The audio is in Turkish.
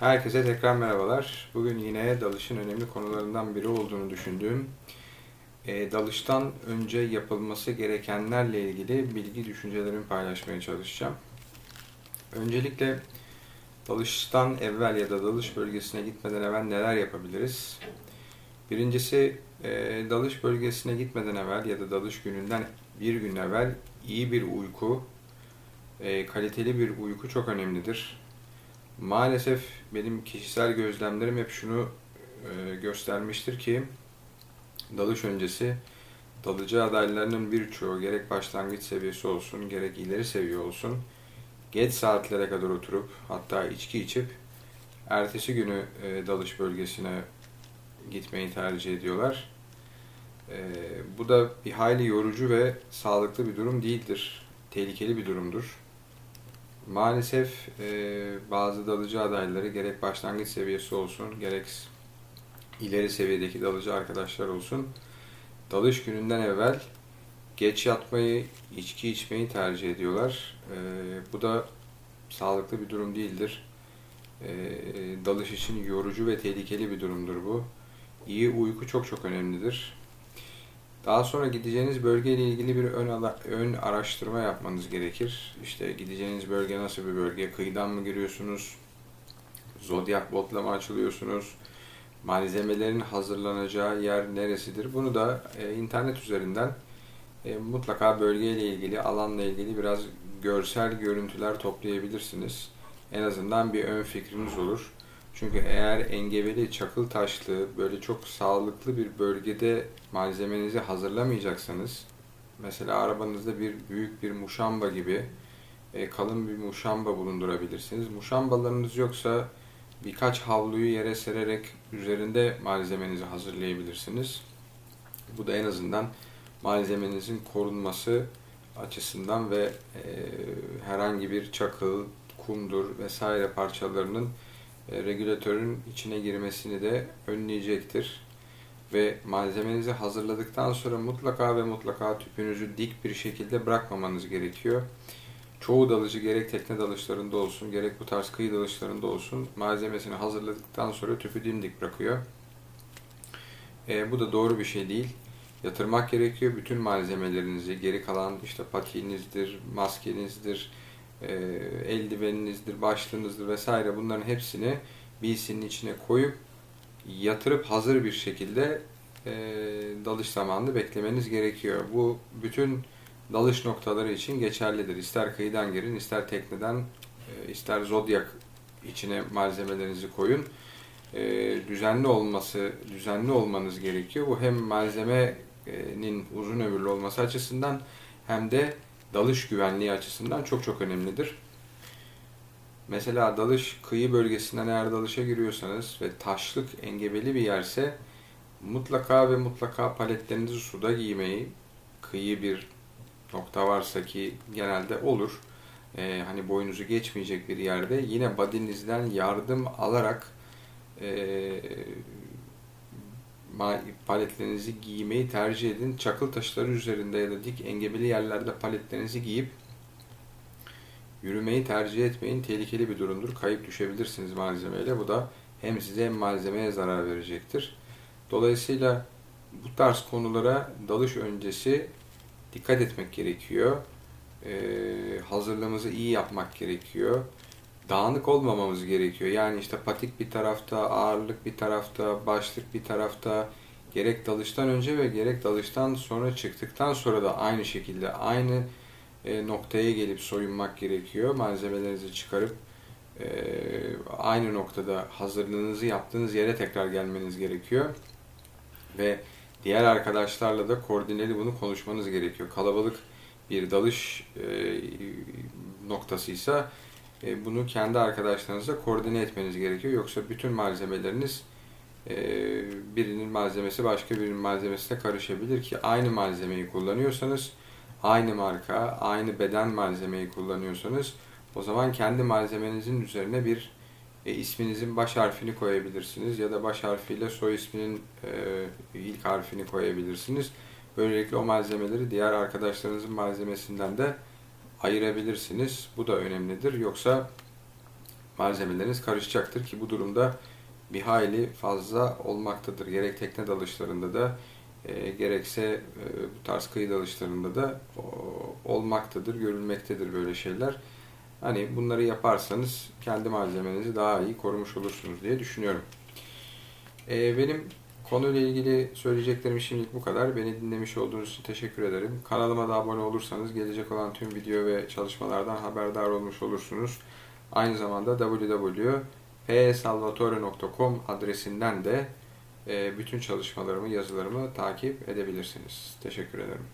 Herkese tekrar merhabalar. Bugün yine dalışın önemli konularından biri olduğunu düşündüğüm e, dalıştan önce yapılması gerekenlerle ilgili bilgi düşüncelerimi paylaşmaya çalışacağım. Öncelikle dalıştan evvel ya da dalış bölgesine gitmeden evvel neler yapabiliriz? Birincisi e, dalış bölgesine gitmeden evvel ya da dalış gününden bir gün evvel iyi bir uyku, e, kaliteli bir uyku çok önemlidir. Maalesef benim kişisel gözlemlerim hep şunu e, göstermiştir ki dalış öncesi dalıcı adaylarının birçoğu gerek başlangıç seviyesi olsun gerek ileri seviye olsun geç saatlere kadar oturup hatta içki içip ertesi günü e, dalış bölgesine gitmeyi tercih ediyorlar. E, bu da bir hayli yorucu ve sağlıklı bir durum değildir. Tehlikeli bir durumdur. Maalesef e, bazı dalıcı adayları gerek başlangıç seviyesi olsun gerek ileri seviyedeki dalıcı arkadaşlar olsun dalış gününden evvel geç yatmayı, içki içmeyi tercih ediyorlar. E, bu da sağlıklı bir durum değildir. E, dalış için yorucu ve tehlikeli bir durumdur bu. İyi uyku çok çok önemlidir. Daha sonra gideceğiniz bölgeyle ilgili bir ön, ön araştırma yapmanız gerekir. İşte gideceğiniz bölge nasıl bir bölge? Kıyıdan mı giriyorsunuz? Zodyak botla mı açılıyorsunuz? Malzemelerin hazırlanacağı yer neresidir? Bunu da e, internet üzerinden e, mutlaka bölgeyle ilgili, alanla ilgili biraz görsel görüntüler toplayabilirsiniz. En azından bir ön fikriniz olur. Çünkü eğer engebeli, çakıl taşlı, böyle çok sağlıklı bir bölgede malzemenizi hazırlamayacaksanız, mesela arabanızda bir büyük bir muşamba gibi e, kalın bir muşamba bulundurabilirsiniz. Muşambalarınız yoksa birkaç havluyu yere sererek üzerinde malzemenizi hazırlayabilirsiniz. Bu da en azından malzemenizin korunması açısından ve e, herhangi bir çakıl, kumdur vesaire parçalarının regülatörün içine girmesini de önleyecektir. Ve malzemenizi hazırladıktan sonra mutlaka ve mutlaka tüpünüzü dik bir şekilde bırakmamanız gerekiyor. Çoğu dalıcı gerek tekne dalışlarında olsun gerek bu tarz kıyı dalışlarında olsun malzemesini hazırladıktan sonra tüpü dimdik bırakıyor. E, bu da doğru bir şey değil. Yatırmak gerekiyor. Bütün malzemelerinizi, geri kalan işte patiğinizdir, maskenizdir, e, eldiveninizdir, başlığınızdır vesaire bunların hepsini BC'nin içine koyup yatırıp hazır bir şekilde e, dalış zamanını beklemeniz gerekiyor. Bu bütün dalış noktaları için geçerlidir. İster kıyıdan girin, ister tekneden, e, ister zodyak içine malzemelerinizi koyun. E, düzenli olması, düzenli olmanız gerekiyor. Bu hem malzemenin uzun ömürlü olması açısından hem de dalış güvenliği açısından çok çok önemlidir. Mesela dalış kıyı bölgesinden eğer dalışa giriyorsanız ve taşlık engebeli bir yerse mutlaka ve mutlaka paletlerinizi suda giymeyi kıyı bir nokta varsa ki genelde olur. Ee, hani boyunuzu geçmeyecek bir yerde yine badinizden yardım alarak e, paletlerinizi giymeyi tercih edin. Çakıl taşları üzerinde ya da dik engebeli yerlerde paletlerinizi giyip yürümeyi tercih etmeyin. Tehlikeli bir durumdur. Kayıp düşebilirsiniz malzemeyle. Bu da hem size hem malzemeye zarar verecektir. Dolayısıyla bu tarz konulara dalış öncesi dikkat etmek gerekiyor. Ee, hazırlığımızı iyi yapmak gerekiyor. Dağınık olmamamız gerekiyor. Yani işte patik bir tarafta, ağırlık bir tarafta, başlık bir tarafta. Gerek dalıştan önce ve gerek dalıştan sonra çıktıktan sonra da aynı şekilde aynı e, noktaya gelip soyunmak gerekiyor. Malzemelerinizi çıkarıp e, aynı noktada hazırlığınızı yaptığınız yere tekrar gelmeniz gerekiyor. Ve diğer arkadaşlarla da koordineli bunu konuşmanız gerekiyor. Kalabalık bir dalış e, noktasıysa e, bunu kendi arkadaşlarınızla koordine etmeniz gerekiyor. Yoksa bütün malzemeleriniz e, birinin malzemesi başka birinin malzemesine karışabilir ki aynı malzemeyi kullanıyorsanız aynı marka, aynı beden malzemeyi kullanıyorsanız o zaman kendi malzemenizin üzerine bir e, isminizin baş harfini koyabilirsiniz ya da baş harfiyle soy isminin e, ilk harfini koyabilirsiniz. Böylelikle o malzemeleri diğer arkadaşlarınızın malzemesinden de ayırabilirsiniz. Bu da önemlidir. Yoksa malzemeleriniz karışacaktır ki bu durumda bir hayli fazla olmaktadır. Gerek tekne dalışlarında da e, gerekse e, bu tarz kıyı dalışlarında da o, olmaktadır, görülmektedir böyle şeyler. Hani bunları yaparsanız kendi malzemenizi daha iyi korumuş olursunuz diye düşünüyorum. E, benim konuyla ilgili söyleyeceklerim şimdilik bu kadar. Beni dinlemiş olduğunuz için teşekkür ederim. Kanalıma da abone olursanız gelecek olan tüm video ve çalışmalardan haberdar olmuş olursunuz. Aynı zamanda www.psalvatore.com adresinden de e, bütün çalışmalarımı, yazılarımı takip edebilirsiniz. Teşekkür ederim.